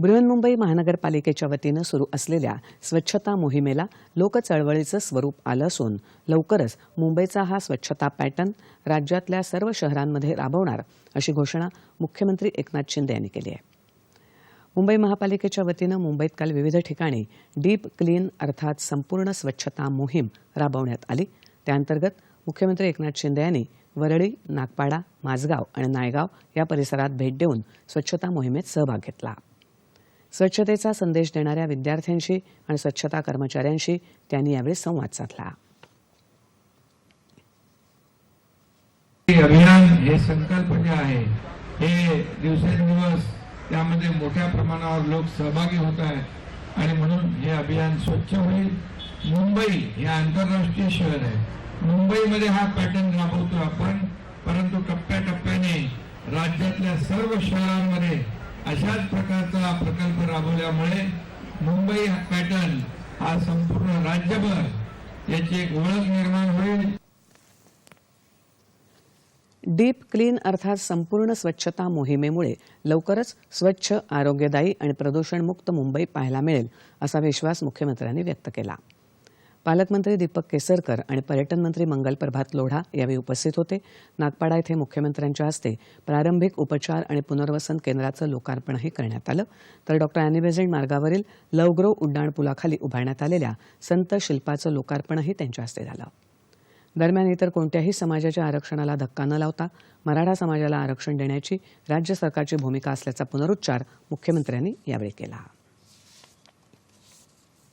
बृहन्मुंबई महानगरपालिकेच्या वतीनं सुरू असलेल्या स्वच्छता मोहिमेला लोकचळवळीचं स्वरूप आलं असून लवकरच मुंबईचा हा स्वच्छता पॅटर्न राज्यातल्या सर्व शहरांमध्ये राबवणार अशी घोषणा मुख्यमंत्री एकनाथ शिंदे यांनी केली आहे. मुंबई महापालिकेच्या वतीनं मुंबईत काल विविध ठिकाणी डीप क्लीन अर्थात संपूर्ण स्वच्छता मोहीम राबवण्यात आली. त्याअंतर्गत मुख्यमंत्री एकनाथ शिंदे यांनी वरळी नागपाडा माझगाव आणि नायगाव या परिसरात भेट देऊन स्वच्छता मोहिमेत सहभाग घेतला. स्वच्छतेचा संदेश देणाऱ्या विद्यार्थ्यांशी आणि स्वच्छता कर्मचाऱ्यांशी त्यांनी यावेळी संवाद साधला. हे अभियान हे संकल्प जे आहे हे दिवसेंदिवस त्यामध्ये मोठ्या प्रमाणावर लोक सहभागी होत आहेत. आणि म्हणून हे अभियान स्वच्छ होईल. मुंबई हे आंतरराष्ट्रीय शहर आहे. मुंबईमध्ये हा पॅटर्न राबवतो आपण परंतु टप्प्याटप्प्याने राज्यातल्या सर्व शहरांमध्ये अशाच प्रकारचा प्रकल्प राबवल्यामुळे मुंबई पॅटर्न हा संपूर्ण राज्यभर याची एक ओळख निर्माण होईल. डीप क्लीन अर्थात संपूर्ण स्वच्छता मोहिमेमुळे लवकरच स्वच्छ आरोग्यदायी आणि प्रदूषणमुक्त मुंबई पाहायला मिळेल असा विश्वास मुख्यमंत्र्यांनी व्यक्त केला. पालकमंत्री दीपक केसरकर आणि पर्यटन मंत्री मंगल प्रभात लोढा यावेळी उपस्थित होते. नागपाडा येथे मुख्यमंत्र्यांच्या हस्ते प्रारंभिक उपचार आणि पुनर्वसन केंद्राचं लोकार्पणही करण्यात आलं. तर डॉक्टर अॅनिबेझेंट मार्गावरील लवग्रो उड्डाणपुलाखाली उभारण्यात आलेल्या संत शिल्पाचं लोकार्पणही त्यांच्या हस्ते झालं. दरम्यान इतर कोणत्याही समाजाच्या आरक्षणाला धक्का न लावता मराठा समाजाला आरक्षण देण्याची राज्य सरकारची भूमिका असल्याचा पुनरुच्चार मुख्यमंत्र्यांनी यावेळी केला.